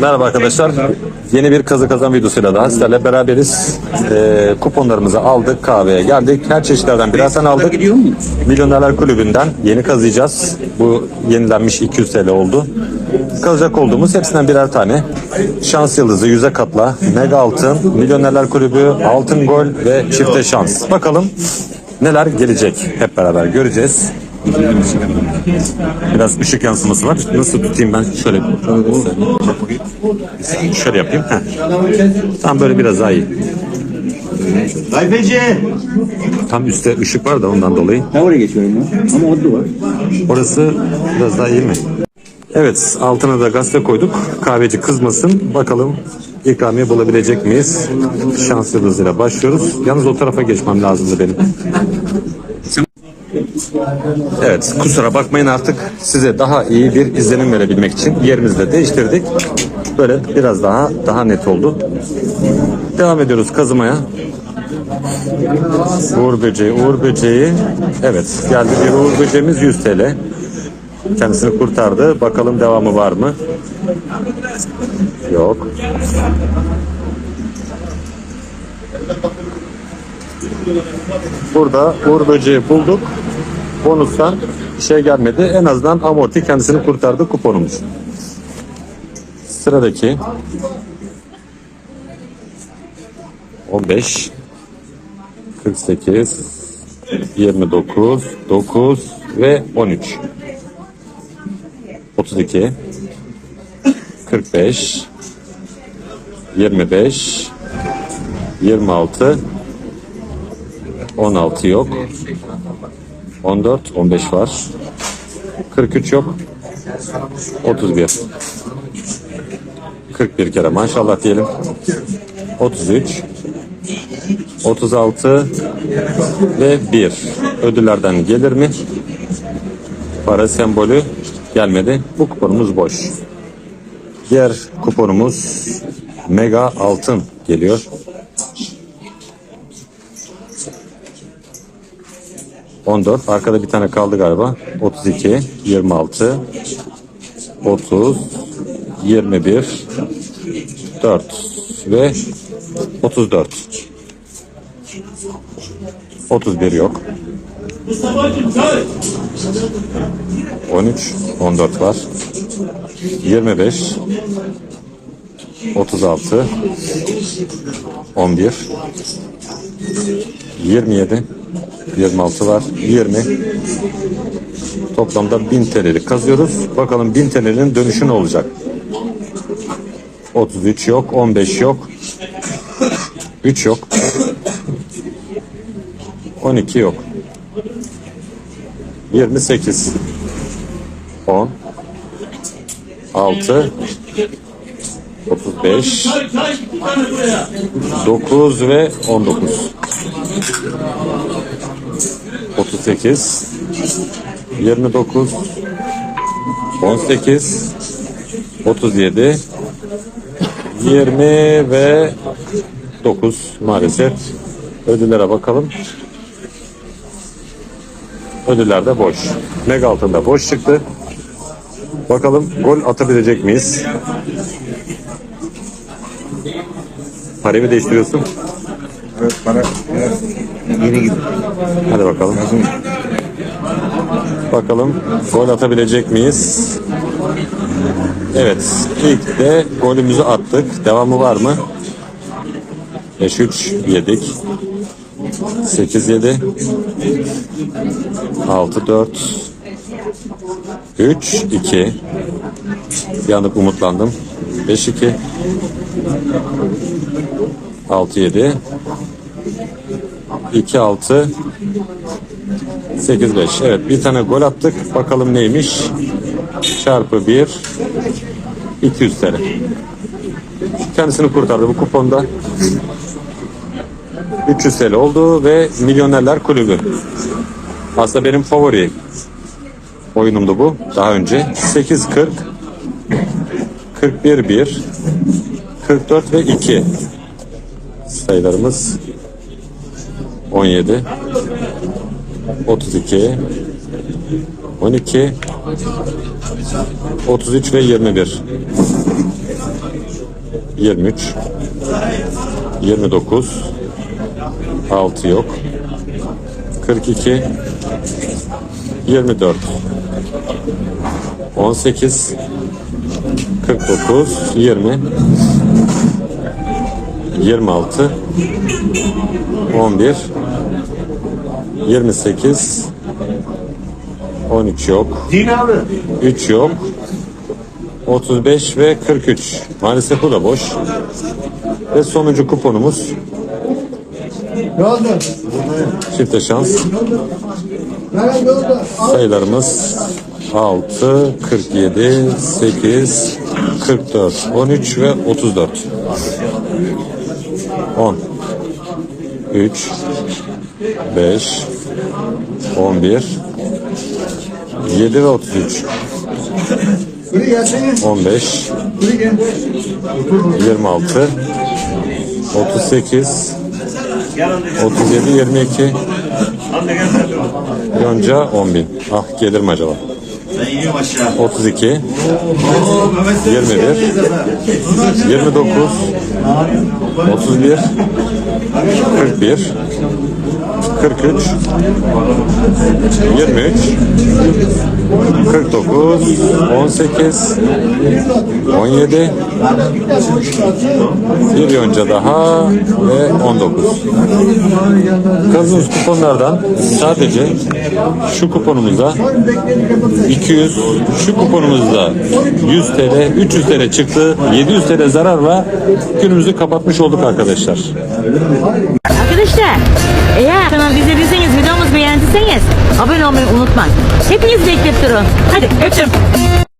Merhaba arkadaşlar. Yeni bir kazı kazan videosuyla daha sizlerle beraberiz. Ee, kuponlarımızı aldık, kahveye geldik. Her çeşitlerden birer tane aldık. Milyonerler Kulübü'nden yeni kazıyacağız. Bu yenilenmiş 200 TL oldu. Kazacak olduğumuz hepsinden birer tane. Şans yıldızı, yüze katla, mega altın, Milyonerler Kulübü, altın gol ve çifte şans. Bakalım neler gelecek hep beraber göreceğiz. Biraz ışık yansıması var. Nasıl tutayım ben? Şöyle şöyle yapayım. Heh. Tam böyle biraz daha iyi. Tayfeci. Tam üstte ışık var da ondan dolayı. Ben oraya geçiyorum ya. Ama orada var. Orası biraz daha iyi mi? Evet, altına da gazete koyduk. Kahveci kızmasın. Bakalım ikramiye bulabilecek miyiz? Şans yıldızıyla başlıyoruz. Yalnız o tarafa geçmem lazımdı benim. Evet, kusura bakmayın artık size daha iyi bir izlenim verebilmek için yerimizi de değiştirdik. Böyle biraz daha daha net oldu. Devam ediyoruz kazımaya. Uğur böceği, Uğur böceği. Evet, geldi bir Uğur böceğimiz 100 TL. Kendisini kurtardı. Bakalım devamı var mı? Yok. Burada Uğur böceği bulduk. Bonustan bir şey gelmedi. En azından amorti kendisini kurtardı kuponumuz. Sıradaki 15 48 29 9 ve 13 32 45 25 26 16 yok 14 15 var 43 yok 31 41 kere maşallah diyelim 33 36 ve 1 ödüllerden gelir mi? Para sembolü gelmedi. Bu kuponumuz boş. Diğer kuponumuz mega altın geliyor. On dört. Arkada bir tane kaldı galiba. 32, 26, 30, 21, 4 ve 34. 31 yok. 13, 14 var. 25, 36, 11, 27, 26 var. 20. Toplamda 1000 TL'lik kazıyoruz. Bakalım 1000 TL'nin dönüşü ne olacak? 33 yok, 15 yok. 3 yok. 12 yok. 28 10 6 35 9 ve 19 38 29 18 37 20 ve 9 maalesef ödüllere bakalım. Ödüller de boş. Mega altında boş çıktı. Bakalım gol atabilecek miyiz? Parayı mı değiştiriyorsun? Evet para biraz yeni gidiyor. Hadi bakalım. Bakalım gol atabilecek miyiz? Evet. ilk de golümüzü attık. Devamı var mı? 5-3 yedik. 8-7 6-4 3-2 Bir umutlandım. 5-2 6-7 2-6 8-5 Evet bir tane gol attık. Bakalım neymiş? Çarpı 1 200 TL. Kendisini kurtardı bu kuponda. 300 TL oldu ve Milyonerler Kulübü. Aslında benim favori oyunumdu bu daha önce. 8-40 41-1 44 ve 2 sayılarımız 17 32 12 33 ve 21 23 29 6 yok. 42 24 18 49 20 26 11 28 13 yok. Din abi. 3 yok. 35 ve 43 maalesef bu da boş. Ve sonuncu kuponumuz Ne oldu? çifte şans. Ne oldu? sayılarımız 6 47 8 44 13 ve 34 10 3 5 11 7 ve 33 Buraya gelsene. 15 Buraya gel. 26 38 37 22 Yonca 10 bin. Ah gelir mi acaba? 32 21 29 31 41 43 23 49 18 17 bir yonca daha ve 19 kazınız kuponlardan sadece şu kuponumuza 200 şu kuponumuzda 100 TL 300 TL çıktı. 700 TL zararla günümüzü kapatmış olduk arkadaşlar. Arkadaşlar olmayı unutmayın. Hepiniz bekleyip durun. Hadi öptüm.